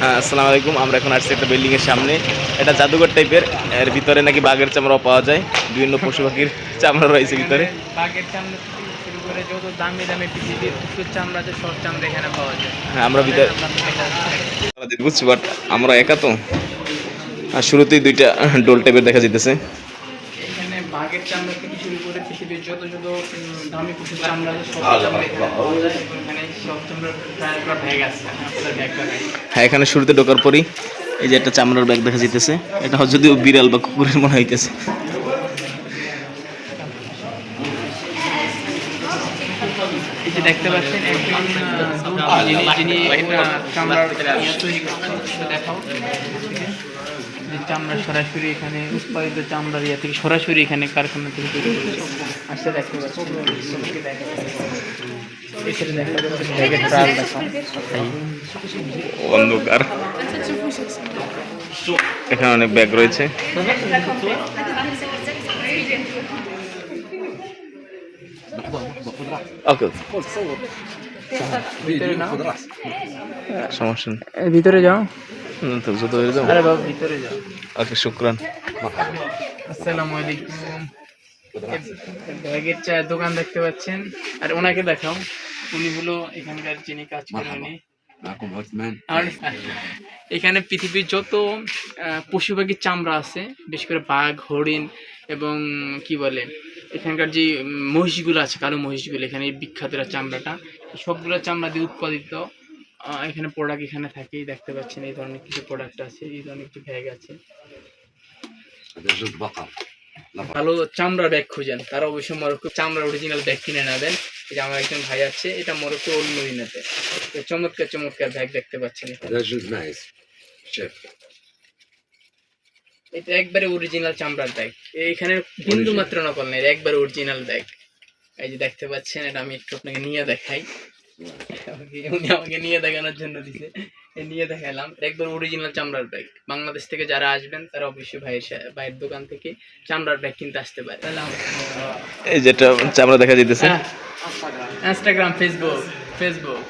হ্যাঁ আসসালামু আলাইকুম। আমরা এখন আসছি একটা বিল্ডিংয়ের এর সামনে। এটা জাদুঘর টাইপের এর। ভিতরে নাকি বাঘের চামড়াও পাওয়া যায়। বিভিন্ন পশু পাখির চামড়া রয়েছে ভিতরে। বাঘের চামড়া শুরু করে যত দামি দামি পৃথিবীর পশুর চামড়া আছে সব চামড়া এখানে পাওয়া যায়। হ্যাঁ আমরা ভিতরে বুঝছি বাট আমরা একা তো। আর শুরুতেই দুইটা ডোল টাইপের দেখা যেতেছে বাঘের চামড়া থেকে শুরু করে পৃথিবীর যত যত দামি পশুর চামড়া আছে সব চামড়া এখানে সব চামড়ার প্রায় ব্যাগ আছে হ্যাঁ এখানে শুরুতে ঢোকার পরই এই যে একটা চামড়ার ব্যাগ দেখা যেতেছে এটা যদিও বিড়াল বা কুকুরের মনে হইতেছে। যে দেখতে পাচ্ছেন একজন যিনি চামড়ার দেখাও। চামড়া সরাসরি এখানে উৎপাদিত চামড়ার ইয়ে থেকে সরাসরি এখানে কারখানা থেকে তৈরি করছে দেখতে পাচ্ছেন এখানে দেখা যাচ্ছে অন্ধকার। এখানে অনেক ব্যাগ রয়েছে। সমস্যা ভিতরে যাও। ওকে শুক্রান। আসসালামু আলাইকুম। ব্যাগের চায়ের দোকান দেখতে পাচ্ছেন। আর ওনাকে দেখাও। উনি হলো এখানকার যিনি কাজ করেন উনি। এখানে পৃথিবীর যত পশু পাখির চামড়া আছে বিশেষ করে বাঘ হরিণ এবং কি বলে এখানকার যে মহিষগুলো আছে কালো মহিষগুলো এখানে এই বিখ্যাত চামড়াটা সবগুলো চামড়া দিয়ে উৎপাদিত এখানে প্রোডাক্ট এখানে থাকেই দেখতে পাচ্ছেন এই ধরনের কিছু প্রোডাক্ট আছে এই ধরনের কিছু ব্যাগ আছে। ভালো চামড়ার ব্যাগ খুঁজেন তারা অবশ্যই মরক্কো চামড়ার অরিজিনাল ব্যাগ কিনে নেবেন এই যে আমার একজন ভাই আছে এটা মরক্কো ওল মদিনাতে। চমৎকার চমৎকার ব্যাগ দেখতে পাচ্ছেন. এটা একবারে অরিজিনাল চামড়ার ব্যাগ এইখানে বিন্দু মাত্র নকল নেই একবারে অরিজিনাল ব্যাগ এই যে দেখতে পাচ্ছেন এটা আমি একটু আপনাকে নিয়ে দেখাই। উনি আমাকে নিয়ে দেখানোর জন্য দিছে। নিয়ে দেখালাম। একদম অরিজিনাল চামড়ার ব্যাগ বাংলাদেশ থেকে যারা আসবেন তারা অবশ্যই ভাইয়ের ভাইয়ের দোকান থেকে চামড়ার ব্যাগ কিনতে আসতে পারে। তাহলে এই যেটা চামড়া দেখা যেতেছে ইনস্টাগ্রাম ফেসবুক ফেসবুক